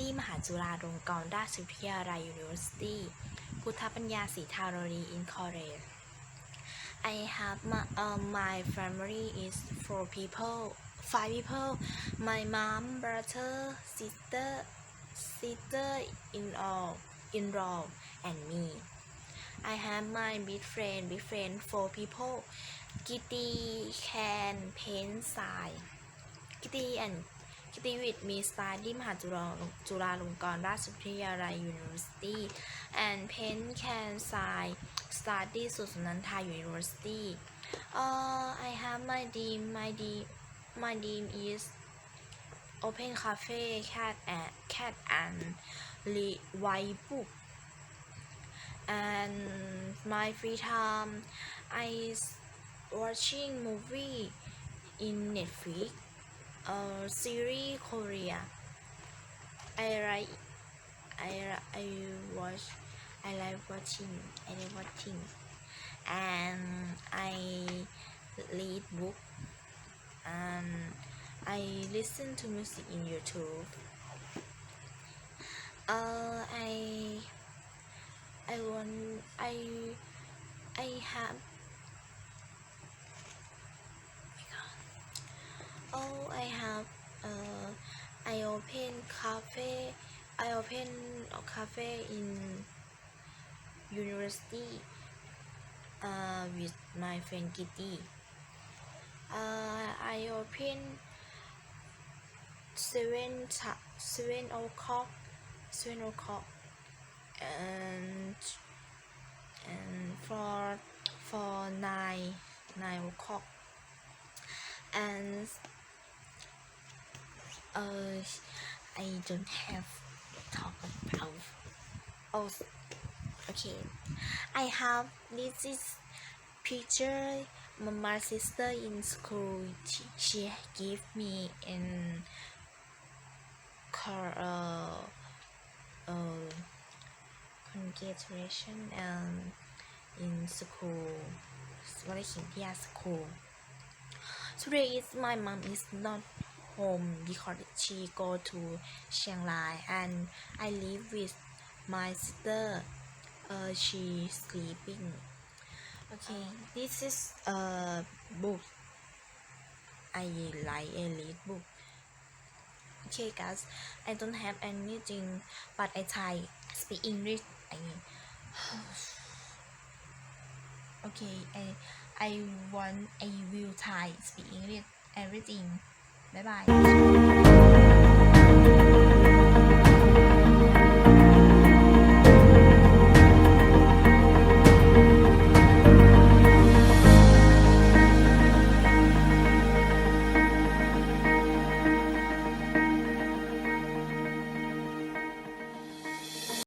ดีมหาจุฬาลงกรณราชวิทยาลัย University พุทธปัญญาศรีธารณี in college I have my uh, my family is four people five people my mom brother sister sister in all in law and me I have my best friend best friend four people Kitty can paint sign Kitty and Kitty with me study มหาจุฬาจุฬาลงกรณราชวิทยาลัย University and Pen can sign study สุสนันทา University uh, I have my dream my dream my dream is open cafe cat and cat and read white book and my free time I watching movie in Netflix uh, series Korea. I like I I watch I like watching I like watching. And I read book. And I listen to music in YouTube. Uh I I want I I have oh I have uh I open cafe I open a cafe in university uh with my friend Kitty. Uh I open seven seven o'clock seven o'clock and and for for nine nine o'clock. And uh I don't have talk about oh okay. I have this is picture my, sister in school. She, she give me in car uh uh congratulation um in school. What I think yeah school. Today is my mom is not home because she go to Chiang Rai and I live with my sister. Uh she sleeping. Okay this is a book. I like a read book. Okay guys I don't have anything but I try speak English. I okay I I want I will try speak English everything 拜拜。